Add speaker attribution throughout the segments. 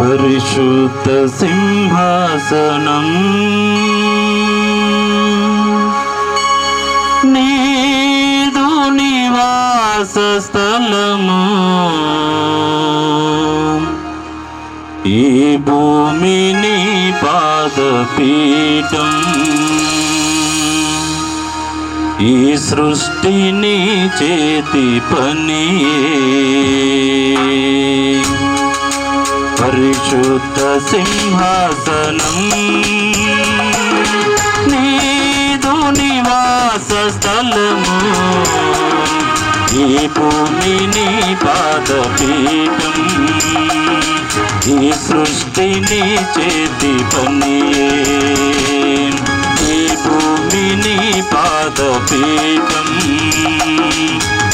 Speaker 1: పరిశుద్ధ సింహాసనం. నీదు నివాస స్థలము. ఈ భూమిని పాదపీఠం. ఈ సృష్టిని చేతి పనియే పరిశుద్ధ సింహాసనం. నీదు నివాస స్థలము. ఈ భూమి నీ పాదపీఠం. ఈ సృష్టిని చేతి పనియే. భూమిని పాదపీఠం.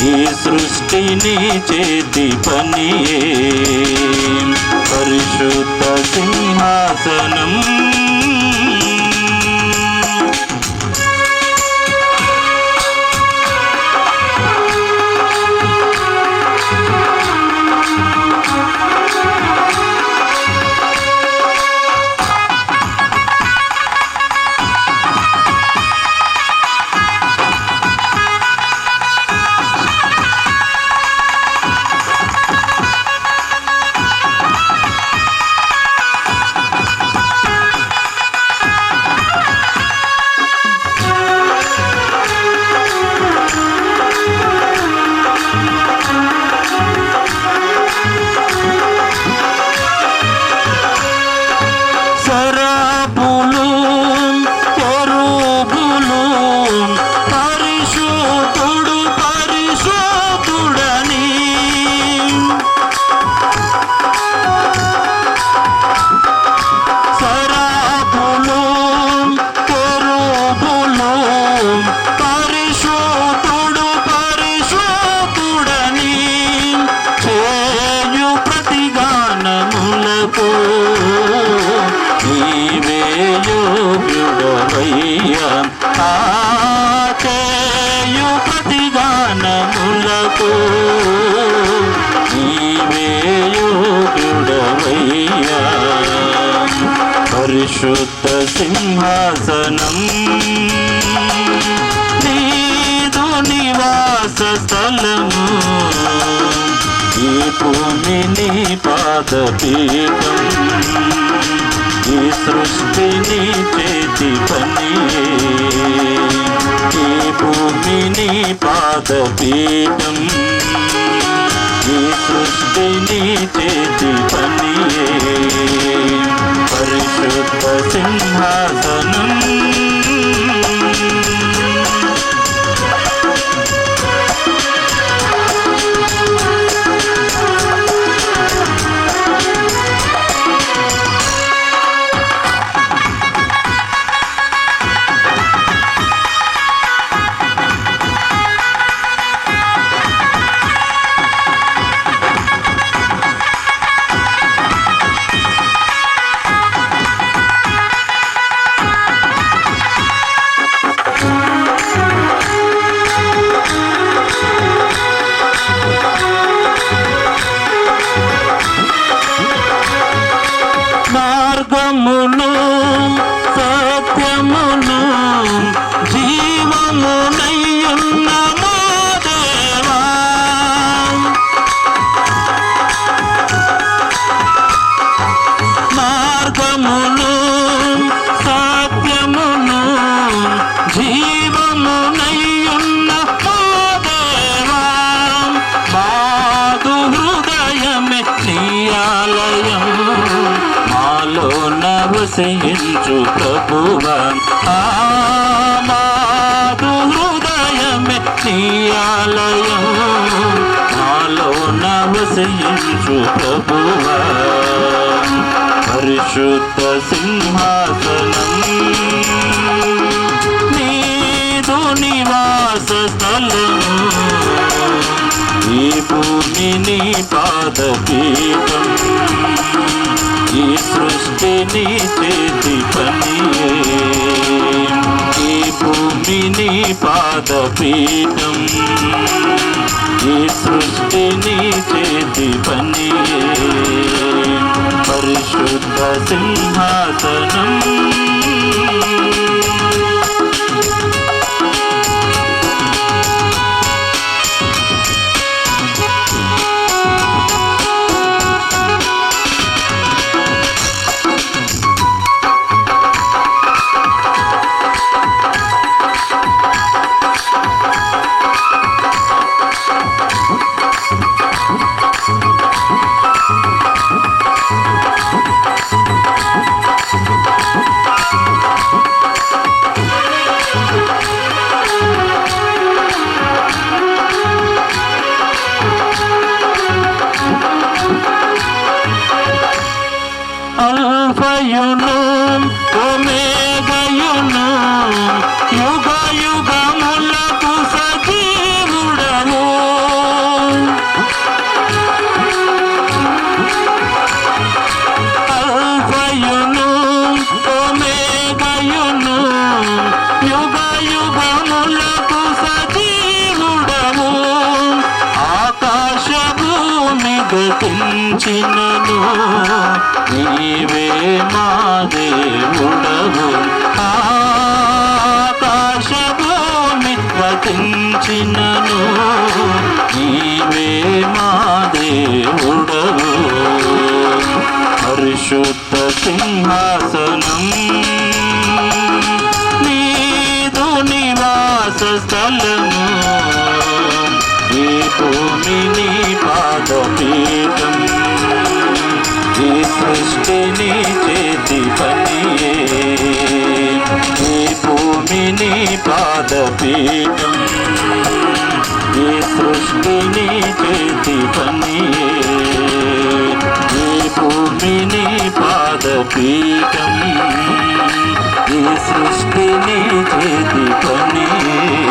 Speaker 1: ఈ సృష్టిని చేతి పనియే. పరిశుద్ధ సింహాసనం. యోగ్యుడవయ్యా ఆ చేయు ప్రతిగానములకు పరిశుద్ధ సింహాసనం నీదు నివాస స్థలము ఈ భూమిని పాదపీఠం. ఈ సృష్టిని చేతి పని ఈ భూమిని పాదపీఠం. ఈ సృష్టిని చేతి పని పరిశుద్ధ సింహాసనం నవసించు ప్రభువా. ఆ హృదయమే నీ ఆలయం. మాలో నవసించు ప్రభువా. పరిశుద్ధ సింహాసనం. నీదు నివాస స్థలం. ఈ భూమిని పాదపీఠం ఈ సృష్టిని చేతి పని ఈ భూమిని పాదపీఠం ఈ సృష్టిని చేతి పని పరిశుద్ధ సింహాసనం భూమి నీవే మా దేవుడవు. ఆకాశభూమి భూమి నీవే మా దేవుడవు. పరిశుద్ధ సింహాసనం నీదు నివాస స్థలము ఈ భూమిని పాదపీఠం. ఈ సృష్టిని చేతి పనియే. ఈ భూమిని పాదపీఠం. ఈ సృష్టిని చేతి పనియే. ఈ భూమిని పాదపీఠం. ఈ సృష్టిని చేతి పనియే.